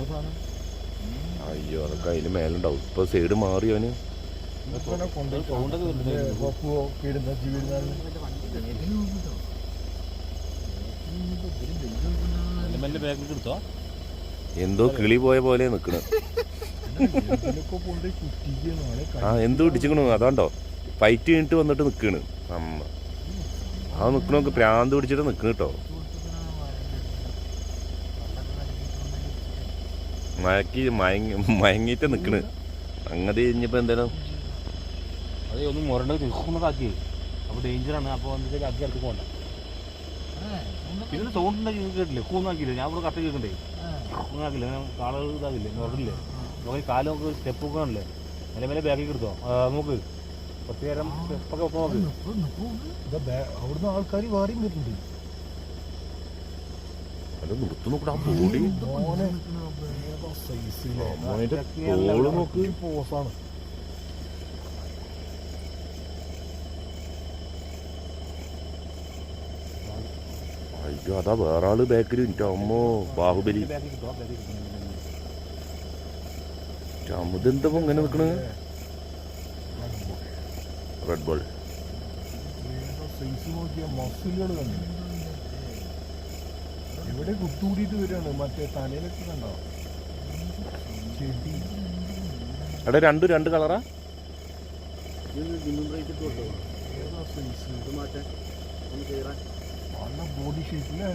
ഉണ്ടോ സാധനം അയ്യോ അതൊക്കെ അതിന് മേലുണ്ടാവും. ഇപ്പൊ സൈഡ് മാറി അവന്. എന്തോ കിളി പോയ പോലെ നിക്കണ്. ആ എന്തോ പിടിച്ചിക്കണു അതാണ്ടോ? ഫൈറ്റ് കഴിഞ്ഞിട്ട് വന്നിട്ട് നിക്കണ്. അമ്മ. ആ നിക്കണൊക്കെ പ്രാന്ത് പിടിച്ചിട്ട് നിക്കണ് കേട്ടോ മയക്കി മയങ്ങി മയങ്ങിട്ട് നിക്കണ്. അങ്ങനെ കഴിഞ്ഞപ്പോ എന്തായാലും അതെ ഒന്ന് മുരണ്ട തിരിക്കുന്നതാക്കി അപ്പോൾ ഡേഞ്ചറാണ് അപ്പോൾ വന്നിട്ട് അക്കി അടുത്ത് പോകണ്ട ഇതിന് സൗണ്ട് ഉണ്ടാക്കി കേട്ടില്ലേ? കൂന്നാക്കിയില്ലേ ഞാൻ ഇവിടെ കട്ട കേൾക്കണ്ടേ കൂന്നാക്കില്ല കാൾ ഇതാകില്ലേ മുരടില്ലേ നമുക്ക് കാൽ നമുക്ക് സ്റ്റെപ്പ് ഒക്കെ ആണല്ലേ? മെല്ലെ മെല്ലെ ബാക്കിൽ എടുത്തോ? നമുക്ക് നോക്ക്. നേരം സ്റ്റെപ്പൊക്കെ ഒപ്പം നോക്ക്. അവിടുന്ന് ആൾക്കാർ വേറെയും വരുന്നുണ്ട്. അത് നിർത്തുന്നു കൂടെ ആ ബോഡി പോസാണ്. അയ്യോ അതാ വേറെ ആൾ ബാക്കിൽ എന്റെ അമ്മോ ബാഹുബലി. കിട്ടോ അമുതെന്താ ഇങ്ങനെ നിക്കണ്? റെഡ് ബോൾ ഇവിടെ കുത്തുകൂടിയിട്ട് വരികയാണ്. മറ്റേ തലയിലൊക്കെ കണ്ടോ? ചെടി രണ്ട് രണ്ടു കളറാ? സൈസ് നല്ല ബോഡി ഷേപ്പില്ലേ